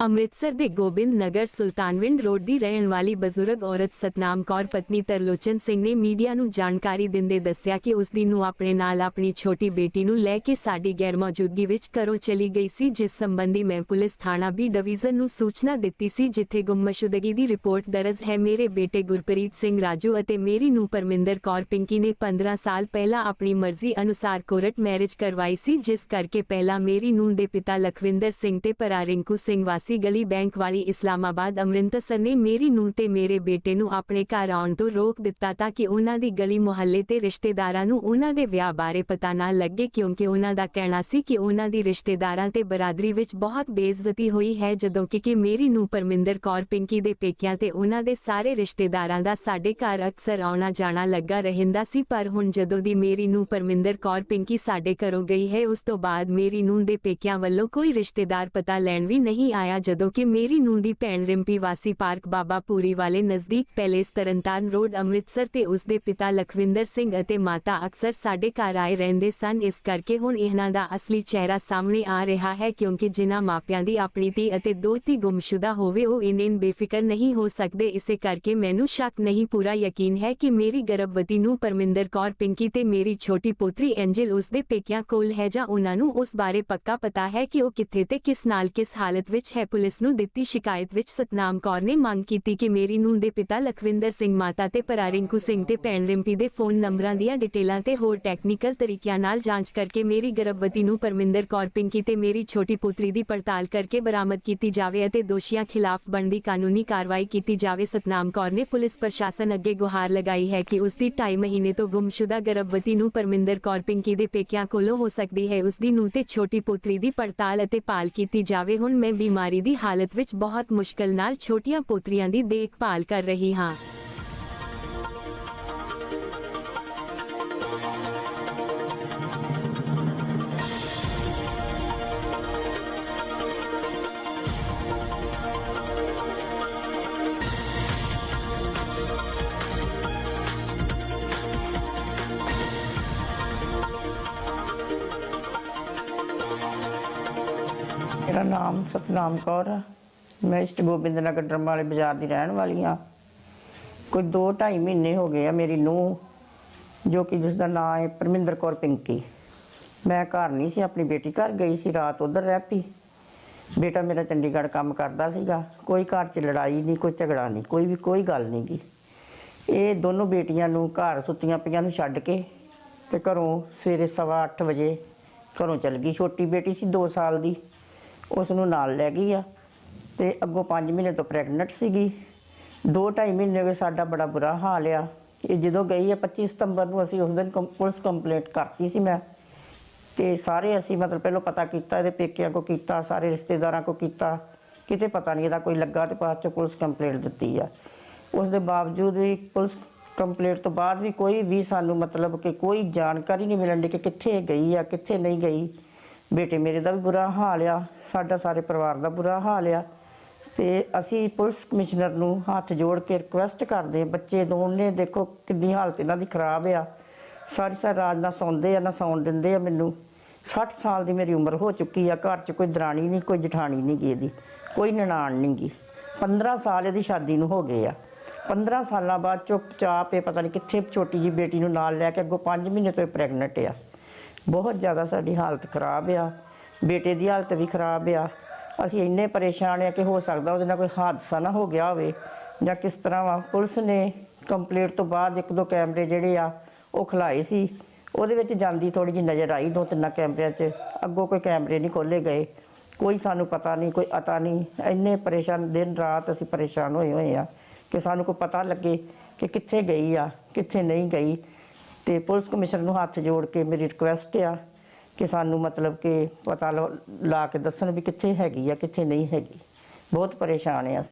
ਅੰਮ੍ਰਿਤਸਰ ਦੇ ਗੋਬਿੰਦ ਨਗਰ ਸੁਲਤਾਨਵਿੰਡ ਰੋਡ ਦੀ ਰਹਿਣ ਵਾਲੀ ਬਜ਼ੁਰਗ ਔਰਤ ਸਤਨਾਮ ਕੌਰ, ਪਤਨੀ ਤਰਲੋਚਨ ਸਿੰਘ ਨੇ ਮੀਡੀਆ ਨੂੰ ਜਾਣਕਾਰੀ ਦਿੰਦੇ ਦੱਸਿਆ ਕਿ ਉਸ ਦੀ ਨੂੰ ਆਪਣੇ ਨਾਲ ਆਪਣੀ ਛੋਟੀ ਬੇਟੀ ਨੂੰ ਲੈ ਕੇ ਸਾਡੀ ਗੈਰ ਮੌਜੂਦਗੀ ਵਿੱਚ ਘਰੋਂ ਚਲੀ ਗਈ ਸੀ, ਜਿਸ ਸੰਬੰਧੀ ਮੈਂ ਪੁਲਿਸ ਥਾਣਾ ਬੀ ਡਿਵੀਜ਼ਨ ਨੂੰ ਸੂਚਨਾ ਦਿੱਤੀ ਸੀ, ਜਿੱਥੇ ਗੁੰਮਸ਼ੁਦਗੀ ਦੀ ਰਿਪੋਰਟ ਦਰਜ ਹੈ। ਮੇਰੇ ਬੇਟੇ ਗੁਰਪ੍ਰੀਤ ਸਿੰਘ ਰਾਜੂ ਅਤੇ ਮੇਰੀ ਨੂੰ ਪਰਮਿੰਦਰ ਕੌਰ ਪਿੰਕੀ ਨੇ 15 ਸਾਲ ਪਹਿਲਾਂ ਆਪਣੀ ਮਰਜ਼ੀ ਅਨੁਸਾਰ ਕੋਰਟ ਮੈਰਿਜ ਕਰਵਾਈ ਸੀ, ਜਿਸ ਕਰਕੇ ਪਹਿਲਾਂ ਮੇਰੀ ਨੂੰ ਦੇ ਪਿਤਾ ਲਖਵਿੰਦਰ ਸਿੰਘ ਤੇ ਭਰਾ ਰਿੰਕੂ ਸਿੰਘ ਵਾਸੀ ਗਲੀ ਬੈਂਕ ਵਾਲੀ ਇਸਲਾਮਾਬਾਦ ਅੰਮ੍ਰਿਤਸਰ ਨੇ ਮੇਰੀ ਨੂੰ ਤੇ ਮੇਰੇ ਬੇਟੇ ਨੂੰ ਆਪਣੇ ਘਰ ਆਉਣ ਤੋਂ ਰੋਕ ਦਿੱਤਾ ਤਾਂ ਕਿ ਉਹਨਾਂ ਦੀ ਗਲੀ ਮੁਹੱਲੇ ਤੇ ਰਿਸ਼ਤੇਦਾਰਾਂ ਨੂੰ ਉਹਨਾਂ ਦੇ ਵਿਆਹ ਬਾਰੇ ਪਤਾ ਨਾ ਲੱਗੇ ਕਿਉਂਕਿ ਉਹਨਾਂ ਦਾ ਕਹਿਣਾ ਸੀ ਕਿ ਉਹਨਾਂ ਦੀ ਰਿਸ਼ਤੇਦਾਰਾਂ ਤੇ ਬਰਾਦਰੀ ਵਿੱਚ ਬਹੁਤ ਬੇਇੱਜ਼ਤੀ ਹੋਈ ਹੈ ਜਦੋਂ ਕਿ ਕਿ ਮੇਰੀ ਨੂੰ ਪਰਮਿੰਦਰ ਕੌਰ ਪਿੰਕੀ ਦੇ ਪੇਕਿਆਂ ਤੇ ਉਹਨਾਂ ਦੇ ਸਾਰੇ ਰਿਸ਼ਤੇਦਾਰਾਂ ਦਾ ਸਾਡੇ ਘਰ ਅਕਸਰ ਆਉਣਾ ਜਾਣਾ ਲੱਗਾ ਰਹਿੰਦਾ ਸੀ ਪਰ ਹੁਣ ਜਦੋਂ ਦੀ ਮੇਰੀ ਨੂੰ ਪਰਮਿੰਦਰ ਕੌਰ ਪਿੰਕੀ ਸਾਡੇ ਘਰੋਂ ਗਈ ਹੈ ਉਸ ਤੋਂ ਬਾਅਦ ਮੇਰੀ ਨੂੰ ਦੇ ਪੇਕਿਆਂ ਵੱਲੋਂ ਕੋਈ ਰਿਸ਼ਤੇਦਾਰ ਪਤਾ ਲੈਣ ਵੀ ਨਹੀਂ ਆਇਆ ਜਦੋਂ ਕਿ ਮੇਰੀ ਨੂੰ ਦੀ ਭੈਣ ਰਿੰਪੀ ਵਾਸੀ ਪਾਰਕ ਬਾਬਾ ਪੂਰੀ ਵਾਲੇ ਨਜ਼ਦੀਕ ਪੈਲੇਸ ਤਰਨਤਾਰਨ ਰੋਡ ਅੰਮ੍ਰਿਤਸਰ ਤੇ ਉਸ ਦੇ ਪਿਤਾ ਲਖਵਿੰਦਰ ਸਿੰਘ ਅਤੇ ਮਾਤਾ ਅਕਸਰ ਸਾਡੇ ਘਰ ਆਏ ਰਹਿੰਦੇ ਸਨ। ਇਸ ਕਰਕੇ ਹੁਣ ਇਹਨਾਂ ਦਾ ਅਸਲੀ ਚਿਹਰਾ ਸਾਹਮਣੇ ਆ ਰਿਹਾ ਹੈ ਕਿਉਂਕਿ ਜਿਨ੍ਹਾਂ ਮਾਪਿਆਂ ਦੀ ਆਪਣੀ ਧੀ ਅਤੇ ਦੋ ਧੀ ਗੁੰਮਸ਼ੁਦਾ ਹੋਵੇ ਉਹ ਇੰਨੇ ਬੇਫਿਕਰ ਨਹੀਂ ਹੋ ਸਕਦੇ। ਇਸੇ ਕਰਕੇ ਮੈਨੂੰ ਸ਼ੱਕ ਨਹੀਂ, ਪੂਰਾ ਯਕੀਨ ਹੈ ਕਿ ਮੇਰੀ ਗਰਭਵਤੀ ਨੂੰ ਪਰਮਿੰਦਰ ਕੌਰ ਪਿੰਕੀ ਤੇ ਮੇਰੀ ਛੋਟੀ ਪੋਤਰੀ ਐਂਜਲ ਉਸ ਦੇ ਪੇਕਿਆਂ ਕੋਲ ਹੈ ਜਾਂ ਉਹਨਾਂ ਨੂੰ ਉਸ ਬਾਰੇ ਪੱਕਾ ਪਤਾ ਹੈ ਕਿ ਉਹ ਕਿੱਥੇ ਤੇ ਕਿਸ ਨਾਲ ਕਿਸ ਹਾਲਤ ਵਿੱਚ ਹੈ। ਪੁਲਿਸ ਨੂੰ ਦਿੱਤੀ ਸ਼ਿਕਾਇਤ ਵਿੱਚ ਸਤਨਾਮ ਕੌਰ ਨੇ ਮੰਗ ਕੀਤੀ ਕਿ ਮੇਰੀ ਨੂੰ ਦੇ ਪਿਤਾ ਲਖਵਿੰਦਰ ਸਿੰਘ ਮਾਤਾ ਤੇ ਭਰਾ ਰਿੰਕੂ ਸਿੰਘ ਤੇ ਭੈਣ ਰਿੰਪੀ ਦੇ ਫੋਨ ਨੰਬਰਾਂ ਦੀਆਂ ਡਿਟੇਲਾਂ ਤੇ ਹੋਰ ਟੈਕਨੀਕਲ ਤਰੀਕਿਆਂ ਨਾਲ ਜਾਂਚ ਕਰਕੇ ਮੇਰੀ ਗਰਭਵਤੀ ਨੂੰ ਪਰਮਿੰਦਰ ਕੌਰ ਪਿੰਕੀ ਤੇ ਮੇਰੀ ਛੋਟੀ ਪੁੱਤਰੀ ਦੀ ਪੜਤਾਲ ਕਰਕੇ ਬਰਾਮਦ ਕੀਤੀ ਜਾਵੇ ਅਤੇ ਦੋਸ਼ੀਆਂ ਖਿਲਾਫ ਬਣਦੀ ਕਾਨੂੰਨੀ ਕਾਰਵਾਈ ਕੀਤੀ ਜਾਵੇ। ਸਤਨਾਮ ਕੌਰ ਨੇ ਪੁਲਿਸ ਪ੍ਰਸ਼ਾਸਨ ਅੱਗੇ ਗੁਹਾਰ ਲਗਾਈ ਹੈ ਕਿ ਉਸ ਦੀ 2.5 ਮਹੀਨੇ ਤੋਂ ਗੁੰਮਸ਼ੁਦਾ ਗਰਭਵਤੀ ਨੂੰ ਪਰਮਿੰਦਰ ਕੌਰ ਪਿੰਕੀ ਦੇ ਪੇਕਿਆਂ ਕੋਲੋਂ ਹੋ ਸਕਦੀ ਹੈ। ਉਸ ਦੀ ਨੂੰ ਤੇ ਛੋਟੀ ਪੁੱਤਰੀ ਦੀ ਪੜਤਾਲ ਅਤੇ ਪਾਲ ਕੀਤੀ ਜਾਵੇ। ਹੁਣ ਮੈਂ ਬਿਮਾਰੀ ਦੀ ਹਾਲਤ ਵਿੱਚ ਬਹੁਤ ਮੁਸ਼ਕਲ ਨਾਲ ਛੋਟੀਆਂ ਪੋਤਰੀਆਂ ਦੀ ਦੇਖਭਾਲ ਕਰ ਰਹੀ ਹਾਂ। ਮੇਰਾ ਨਾਮ ਸਤਨਾਮ ਕੌਰ ਆ। ਮੈਂ ਇਸਟ ਗੋਬਿੰਦ ਨਗਰ ਡਰਮ ਵਾਲੇ ਬਾਜ਼ਾਰ ਦੀ ਰਹਿਣ ਵਾਲੀ ਹਾਂ ਕੋਈ 2.5 ਮਹੀਨੇ ਹੋ ਗਏ ਆ ਮੇਰੀ ਨੂੰਹ, ਜੋ ਕਿ ਜਿਸ ਦਾ ਨਾਮ ਹੈ ਪਰਮਿੰਦਰ ਕੌਰ ਪਿੰਕੀ। ਮੈਂ ਘਰ ਨਹੀਂ ਸੀ, ਆਪਣੀ ਬੇਟੀ ਘਰ ਗਈ ਸੀ, ਰਾਤ ਉਧਰ ਰਹਿ ਪਈ। ਬੇਟਾ ਮੇਰਾ ਚੰਡੀਗੜ੍ਹ ਕੰਮ ਕਰਦਾ ਸੀਗਾ। ਕੋਈ ਘਰ 'ਚ ਲੜਾਈ ਨਹੀਂ, ਕੋਈ ਝਗੜਾ ਨਹੀਂ, ਕੋਈ ਵੀ ਕੋਈ ਗੱਲ ਨਹੀਂ ਗੀ। ਇਹ ਦੋਨੋਂ ਬੇਟੀਆਂ ਨੂੰ ਘਰ ਸੁੱਤੀਆਂ ਪਈਆਂ ਨੂੰ ਛੱਡ ਕੇ ਤੇ ਘਰੋਂ ਸਵੇਰੇ ਸਵਾ ਅੱਠ ਵਜੇ ਘਰੋਂ ਚਲ ਗਈ। ਛੋਟੀ ਬੇਟੀ ਸੀ 2 ਸਾਲ ਦੀ। ਉਸ ਨੂੰ ਨਾਲ ਲੈ ਗਈ ਆ ਤੇ ਅੱਗੋਂ 5 ਮਹੀਨੇ ਤੋਂ ਪ੍ਰੈਗਨੈਂਟ ਸੀਗੀ। 2.5 ਮਹੀਨੇ ਵਿੱਚ ਸਾਡਾ ਬੜਾ ਬੁਰਾ ਹਾਲ ਆ। ਇਹ ਜਦੋਂ ਗਈ ਆ 25 ਸਤੰਬਰ ਨੂੰ ਅਸੀਂ ਉਸ ਦਿਨ ਕੰਪ- ਪੁਲਿਸ ਕੰਪਲੇਂਟ ਕਰਤੀ ਸੀ ਮੈਂ। ਤੇ ਸਾਰੇ ਅਸੀਂ ਮਤਲਬ ਪਹਿਲਾਂ ਪਤਾ ਕੀਤਾ, ਇਹਦੇ ਪੇਕਿਆਂ ਕੋ ਕੀਤਾ, ਸਾਰੇ ਰਿਸ਼ਤੇਦਾਰਾਂ ਕੋ ਕੀਤਾ। ਕਿਤੇ ਪਤਾ ਨਹੀਂ ਇਹਦਾ ਕੋਈ ਲੱਗਾ ਤੇ ਬਾਅਦ ਚ ਪੁਲਿਸ ਕੰਪਲੇਂਟ ਦਿੱਤੀ ਆ। ਉਸ ਦੇ ਬਾਵਜੂਦ ਵੀ ਪੁਲਿਸ ਕੰਪਲੇਂਟ ਤੋਂ ਬਾਅਦ ਵੀ ਕੋਈ ਵੀ ਸਾਨੂੰ ਮਤਲਬ ਕਿ ਕੋਈ ਜਾਣਕਾਰੀ ਨਹੀਂ ਮਿਲਣ ਦੀ ਕਿ ਕਿੱਥੇ ਗਈ ਆ, ਕਿੱਥੇ ਨਹੀਂ ਗਈ। ਬੇਟੇ ਮੇਰੇ ਦਾ ਵੀ ਬੁਰਾ ਹਾਲ ਆ, ਸਾਡਾ ਸਾਰੇ ਪਰਿਵਾਰ ਦਾ ਬੁਰਾ ਹਾਲ ਆ। ਤੇ ਅਸੀਂ ਪੁਲਿਸ ਕਮਿਸ਼ਨਰ ਨੂੰ ਹੱਥ ਜੋੜ ਕੇ ਰਿਕੁਐਸਟ ਕਰਦੇ ਹਾਂ, ਬੱਚੇ ਦੋਨੇ ਦੇਖੋ ਕਿੰਨੀ ਹਾਲਤ ਇਹਨਾਂ ਦੀ ਖਰਾਬ ਆ। ਸਾਰੀ ਸਾਰੀ ਰਾਤ ਨਾ ਸੌਂਦੇ ਆ, ਨਾ ਸੌਣ ਦਿੰਦੇ ਆ ਮੈਨੂੰ। 60 ਸਾਲ ਦੀ ਮੇਰੀ ਉਮਰ ਹੋ ਚੁੱਕੀ ਆ, ਘਰ 'ਚ ਕੋਈ ਦਰਾਣੀ ਨਹੀਂ, ਕੋਈ ਜਠਾਣੀ ਨਹੀਂ ਗੀ ਇਹਦੀ, ਕੋਈ ਨਨਾਣ ਨਹੀਂ ਗੀ। 15 ਸਾਲ ਇਹਦੀ ਸ਼ਾਦੀ ਨੂੰ ਹੋ ਗਏ ਆ। 15 ਸਾਲਾਂ ਬਾਅਦ ਚੁੱਪਚਾਪ ਇਹ ਪਤਾ ਨਹੀਂ ਕਿੱਥੇ ਛੋਟੀ ਜੀ ਬੇਟੀ ਨੂੰ ਨਾਲ ਲੈ ਕੇ ਅੱਗੋਂ 5 ਮਹੀਨੇ ਤੋਂ ਪ੍ਰੈਗਨੈਂਟ ਆ। ਬਹੁਤ ਜ਼ਿਆਦਾ ਸਾਡੀ ਹਾਲਤ ਖਰਾਬ ਆ, ਬੇਟੇ ਦੀ ਹਾਲਤ ਵੀ ਖਰਾਬ ਆ। ਅਸੀਂ ਇੰਨੇ ਪਰੇਸ਼ਾਨ ਆ ਕਿ ਹੋ ਸਕਦਾ ਉਹਦੇ ਨਾਲ ਕੋਈ ਹਾਦਸਾ ਨਾ ਹੋ ਗਿਆ ਹੋਵੇ ਜਾਂ ਕਿਸ ਤਰ੍ਹਾਂ ਵਾ। ਪੁਲਿਸ ਨੇ ਕੰਪਲੀਟ ਤੋਂ ਬਾਅਦ ਇੱਕ ਦੋ ਕੈਮਰੇ ਜਿਹੜੇ ਆ, ਉਹ ਖਲਾਏ ਸੀ। ਉਹਦੇ ਵਿੱਚ ਜਾਂਦੀ ਥੋੜੀ ਜਿਹੀ ਨਜ਼ਰ ਆਈ ਦੋ ਤਿੰਨ ਕੈਮਰਿਆਂ 'ਚ। ਅੱਗੋਂ ਕੋਈ ਕੈਮਰੇ ਨਹੀਂ ਖੋਲੇ ਗਏ। ਕੋਈ ਸਾਨੂੰ ਪਤਾ ਨਹੀਂ, ਕੋਈ ਅਤਾ ਨਹੀਂ। ਇੰਨੇ ਪਰੇਸ਼ਾਨ, ਦਿਨ ਰਾਤ ਅਸੀਂ ਪਰੇਸ਼ਾਨ ਹੋਏ ਹੋਏ ਆ ਕਿ ਸਾਨੂੰ ਕੋਈ ਪਤਾ ਲੱਗੇ ਕਿ ਕਿੱਥੇ ਗਈ ਆ, ਕਿੱਥੇ ਨਹੀਂ ਗਈ। ਤੇ ਪੁਲਿਸ ਕਮਿਸ਼ਨਰ ਨੂੰ ਹੱਥ ਜੋੜ ਕੇ ਮੇਰੀ ਰਿਕੁਐਸਟ ਆ ਕਿ ਸਾਨੂੰ ਮਤਲਬ ਕਿ ਪਤਾ ਲ- ਲਾ ਕੇ ਦੱਸਣ ਵੀ ਕਿੱਥੇ ਹੈਗੀ ਆ, ਕਿੱਥੇ ਨਹੀਂ ਹੈਗੀ। ਬਹੁਤ ਪਰੇਸ਼ਾਨ ਆ